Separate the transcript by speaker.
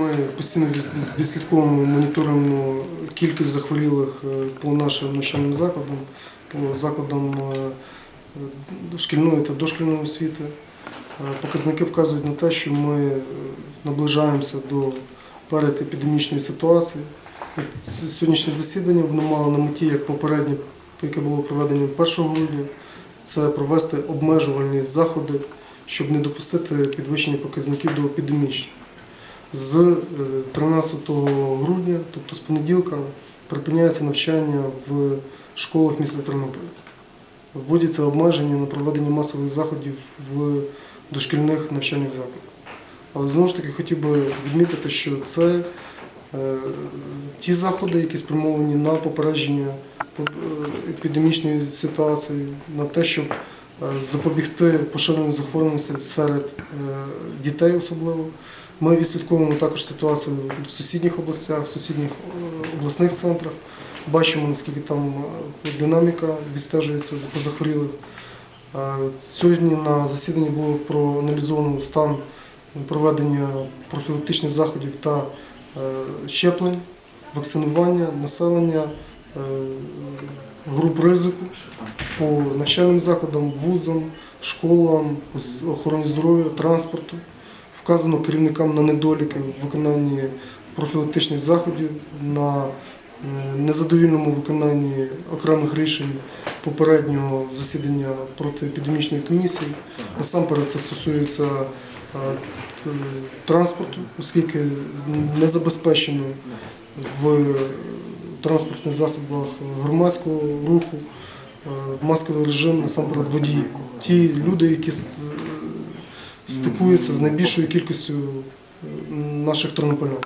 Speaker 1: Ми постійно від- відслідковуємо, моніторимо кількість захворілих е, по нашим навчальним закладам, по закладам е, шкільної та дошкільної освіти. Е, Показники вказують на те, що ми наближаємося до передепідемічної ситуації. Сьогоднішнє засідання воно мало на меті, як попереднє, яке було проведено 1 грудня, це провести обмежувальні заходи, щоб не допустити підвищення показників до епідемічних. З е, 13 грудня, тобто з понеділка, припиняється навчання в школах міста Тернополя. Вводяться обмеження на проведення масових заходів в дошкільних навчальних закладах. Але знову ж таки хотів би відмітити, що це е, ті заходи, які спрямовані на попередження е, епідемічної ситуації, на те, щоб е, запобігти поширенню захворюваності серед е, дітей особливо. Ми відслідковуємо також ситуацію в сусідніх областях, в сусідніх е, обласних центрах. Бачимо, наскільки там е, динаміка відстежується з позахворілих. Е, Сьогодні на засіданні було проаналізовано стан проведення профілактичних заходів та щеплень, вакцинування населення, груп ризику по навчальним закладам, вузам, школам, охороні здоров'я, транспорту. Вказано керівникам на недоліки в виконанні профілактичних заходів, на е, незадовільному виконанні окремих рішень попереднього засідання протиепідемічної комісії. Насамперед це стосується е, транспорту, оскільки не забезпечено в транспортних засобах громадського руху е, масковий режим насамперед водії. Ті люди, які ст- стикуються з найбільшою кількістю е, наших тернополян.